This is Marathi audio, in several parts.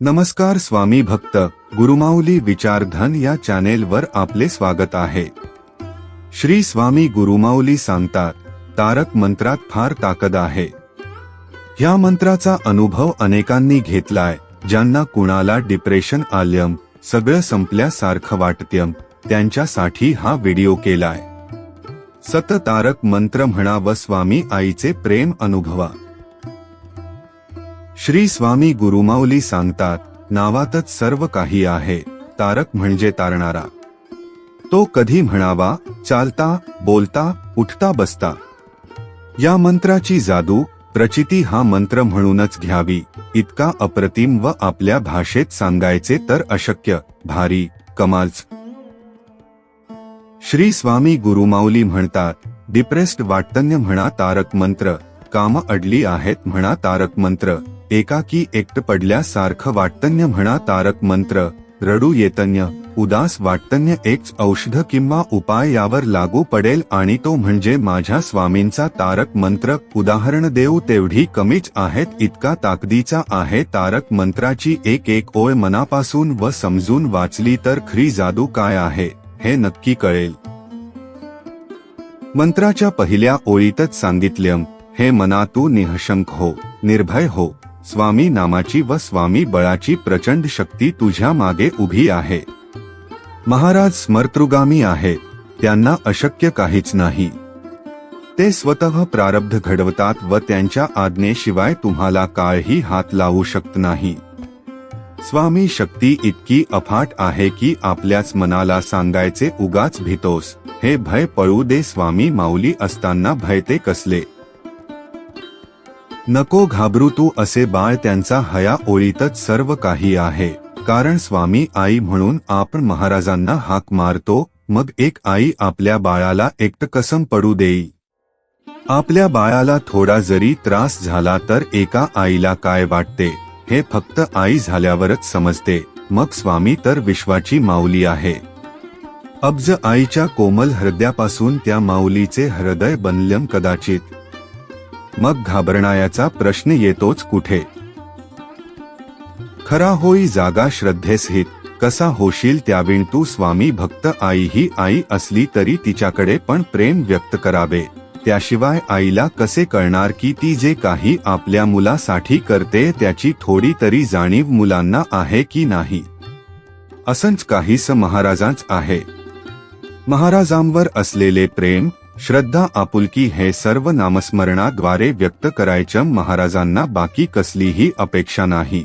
नमस्कार स्वामी भक्त गुरुमाऊली विचारधन या चॅनेलवर आपले स्वागत आहे. श्री स्वामी गुरुमाऊली सांगतात तारक मंत्रात फार ताकद आहे. या मंत्राचा अनुभव अनेकांनी घेतलाय ज्यांना कुणाला डिप्रेशन आल्यम सगळं संपल्यासारखं वाटत्यम त्यांच्यासाठी हा व्हिडिओ केलाय. सत तारक मंत्र म्हणा व स्वामी आईचे प्रेम अनुभवा. श्री स्वामी गुरुमाऊली सांगतात नावातच सर्व काही आहे तारक म्हणजे तारणारा. तो कधी म्हणावा चालता बोलता उठता बसता. या मंत्राची जादू प्रचिती हा मंत्र म्हणूनच घ्यावी इतका अप्रतिम व आपल्या भाषेत सांगायचे तर अशक्य भारी कमालच श्री स्वामी गुरुमाऊली म्हणतात डिप्रेस्ड वाटतन्य म्हणा तारक मंत्र काम अडली आहेत म्हणा तारक मंत्र एकाकी एकट पडल्यासारखं वाटतन्य म्हणा तारक मंत्र रडू येतन्य उदास वाटतन्य एक औषध किंवा उपाय यावर लागू पडेल आणि तो म्हणजे माझ्या स्वामींचा तारक मंत्र उदाहरण देऊ तेवढी कमीच आहेत इतका ताकदीचा आहे तारक मंत्राची एक एक ओळ मनापासून व समजून वाचली तर खरी जादू काय आहे हे नक्की कळेल. मंत्राच्या पहिल्या ओळीतच सांगितलं हे मना तू निहशंक हो निर्भय हो स्वामी नामाची व स्वामी बळाची प्रचंड शक्ती तुझ्या मागे उभी आहे. महाराज स्मर्तृगामी आहे. त्यांना अशक्य काहीच नाही. ते स्वतः प्रारब्ध घडवतात व त्यांच्या आज्ञेशिवाय तुम्हाला काळही हात लावू शकत नाही. स्वामी शक्ती इतकी अफाट आहे की आपल्याच मनाला सांगायचे उगाच भितोस. हे भय पळू दे स्वामी माऊली असताना भय ते कसले? नको घाबरू तू असे बाळ त्यांचा हया ओळीतच सर्व काही आहे. कारण स्वामी आई म्हणून आपण महाराजांना हाक मारतो मग एक आई आपल्या बाळाला एकट कसम पडू देई? आपल्या बाळाला थोडा जरी त्रास झाला तर एका आईला काय वाटते? हे फक्त आई झाल्यावरच समजते. मग स्वामी तर विश्वाची माऊली आहे. अब्ज आईच्या कोमल हृदयापासून त्या माऊलीचे हृदय बनलम कदाचित. मग घाबरणायाचा प्रश्न येतोच कुठे? खरा होई जागा श्रद्धेसहित कसा होशील त्याविण तू स्वामी भक्त आई ही आई असली तरी तिच्याकडे पण प्रेम व्यक्त करावे. त्याशिवाय आईला कसे कळणार की ती जे काही आपल्या मुलासाठी करते त्याची थोडी तरी जाणीव मुलांना आहे की नाही? असंच काहीस महाराजांच आहे. महाराजांवर असलेले प्रेम श्रद्धा आपुलकी हे सर्व नामस्मरणाद्वारे व्यक्त करायचं महाराजांना बाकी कसलीही अपेक्षा नाही.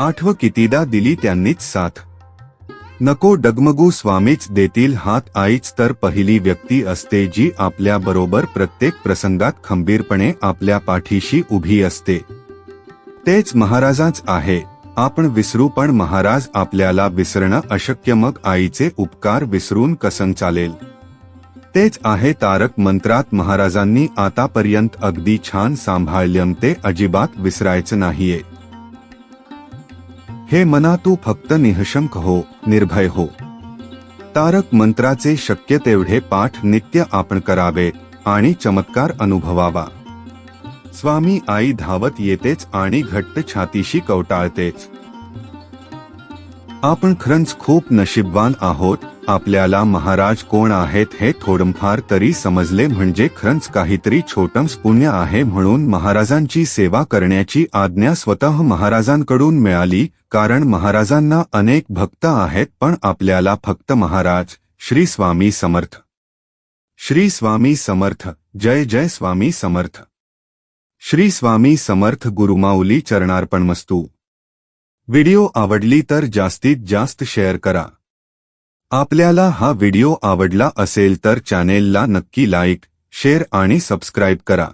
आठव कितीदा दिली त्यांनीच साथ. नको डगमगू स्वामीच देतील हात आईच तर पहिली व्यक्ती असते जी आपल्या बरोबर प्रत्येक प्रसंगात खंबीरपणे आपल्या पाठीशी उभी असते. तेच महाराजाच आहे. आपण विसरू पण महाराज आपल्याला विसरणं अशक्य मग आईचे उपकार विसरून कसं चालेल? तेच आहे तारक मंत्रात महाराजांनी आतापर्यंत अगदी छान सांभाळलं ते अजिबात विसरायचं नाहीये. हे मना तू फक्त निहशंक हो निर्भय हो. तारक मंत्राचे शक्य तेवढे पाठ नित्य आपण करावे आणि चमत्कार अनुभवावा. स्वामी आई धावत येतेच आणि घट्ट छातीशी कवटाळतेच. आपण खरंच खूप नशीबवान आहोत. आपल्याला महाराज कोण आहेत हे थोडंफार तरी समजले म्हणजे खरंच काहीतरी छोटंच पुण्य आहे म्हणून महाराजांची सेवा करण्याची आज्ञा स्वतः महाराजांकडून मिळाली. कारण महाराजांना अनेक भक्त आहेत पण आपल्याला फक्त महाराज श्री स्वामी समर्थ. श्री स्वामी समर्थ. जय जय स्वामी समर्थ. श्री स्वामी समर्थ गुरुमाऊली चरणार्पण मस्तू व्हिडिओ आवडली तर जास्तीत जास्त शेअर करा. आपल्याला हा व्हिडिओ आवडला असेल तर चॅनेलला नक्की लाईक शेअर आणि सबस्क्राईब करा.